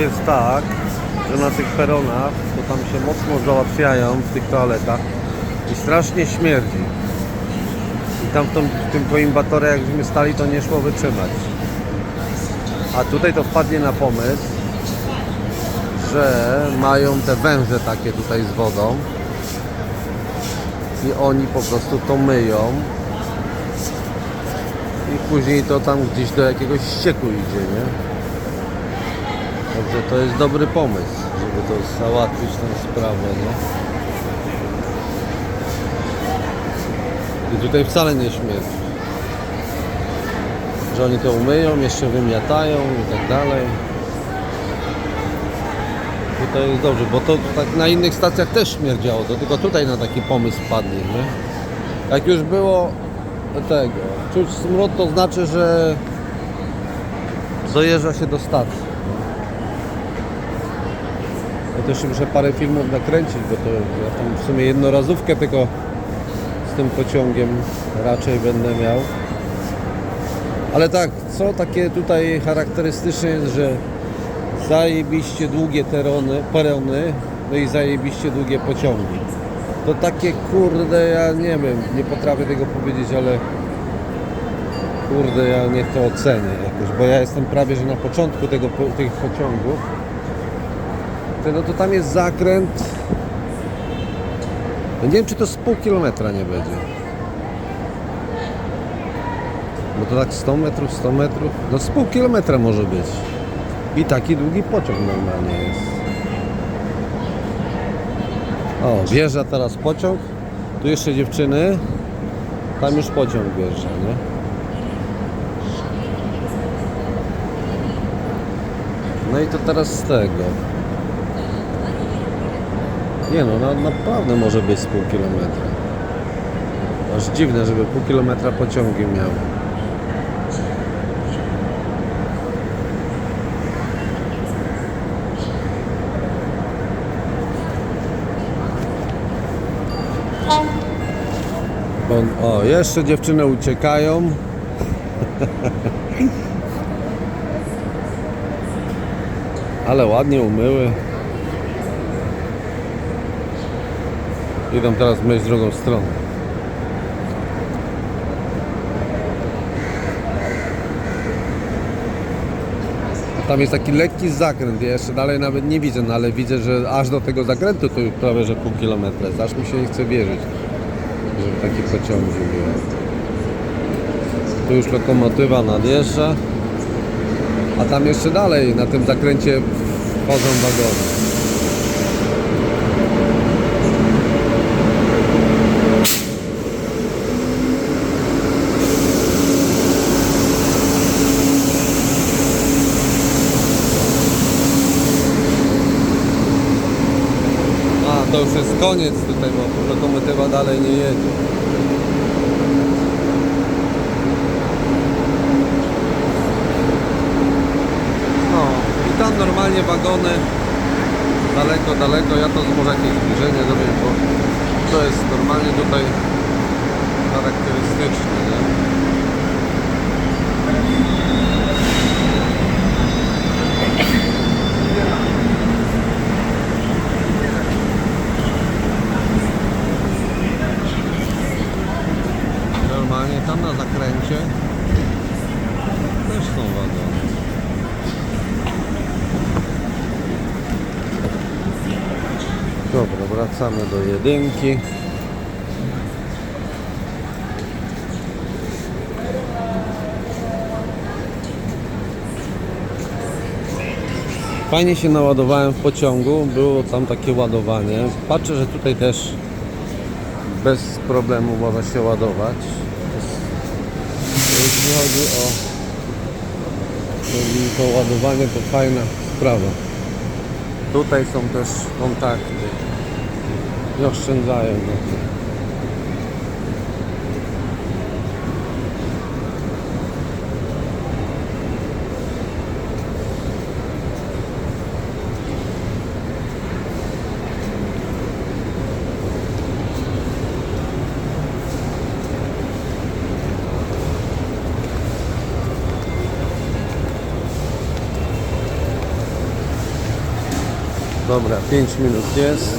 jest tak, że na tych peronach to tam się mocno załatwiają w tych toaletach i strasznie śmierdzi. I tam w, tą, w tym koimbatorze jak żeśmy stali to nie szło wytrzymać. A tutaj to wpadnie na pomysł, że mają te węże takie tutaj z wodą i oni po prostu to myją i później to tam gdzieś do jakiegoś ścieku idzie, nie? Także to jest dobry pomysł, żeby to załatwić tę sprawę, nie? I tutaj wcale nie śmierdzi. Że oni to umyją, jeszcze wymiatają i tak dalej. Tutaj jest dobrze, bo to tak na innych stacjach też śmierdziało, to tylko tutaj na taki pomysł wpadli, nie? Jak już było tego, czuć smród to znaczy, że dojeżdża się do stacji. Ja też muszę parę filmów nakręcić, bo to ja tam w sumie jednorazówkę tylko z tym pociągiem raczej będę miał. Ale tak, co takie tutaj charakterystyczne jest, że zajebiście długie terony, perony, no i zajebiście długie pociągi. To takie kurde, ja nie wiem, nie potrafię tego powiedzieć, ale kurde, ja niech to ocenię jakoś, bo ja jestem prawie, że na początku tego, tych pociągów. No to tam jest zakręt. No nie wiem, czy to z pół kilometra nie będzie. Bo to tak 100 metrów, 100 metrów, no z pół kilometra może być. I taki długi pociąg normalnie jest. O, wjeżdża teraz pociąg. Tu jeszcze dziewczyny. Tam już pociąg wjeżdża, nie? No i to teraz z tego. Nie no, na, naprawdę może być z pół kilometra. Aż dziwne, żeby pół kilometra pociągi miał. Bo, o, jeszcze dziewczyny uciekają. Ale ładnie umyły. Idą teraz myć w drugą stronę. Tam jest taki lekki zakręt, ja jeszcze dalej nawet nie widzę, no ale widzę, że aż do tego zakrętu to prawie że pół kilometra. Aż mi się nie chce wierzyć, żeby takie pociągi były. Tu już lokomotywa nadjeżdża, a tam jeszcze dalej na tym zakręcie wchodzą wagony. A, to jest koniec tutaj, bo lokomotywa dalej nie jedzie. No, i tam normalnie wagony daleko, daleko, ja to może jakieś zbliżenie zrobię, bo to jest normalnie tutaj charakterystyczne, nie? Normalnie tam na zakręcie też są wagony. Dobra, wracamy do jedynki. Fajnie się naładowałem w pociągu, było tam takie ładowanie. Patrzę, że tutaj też bez problemu można się ładować. Jeśli chodzi o to ładowanie, to fajna sprawa. Tutaj są też kontakty i oszczędzają na tym. Dobra, 5 minut jest.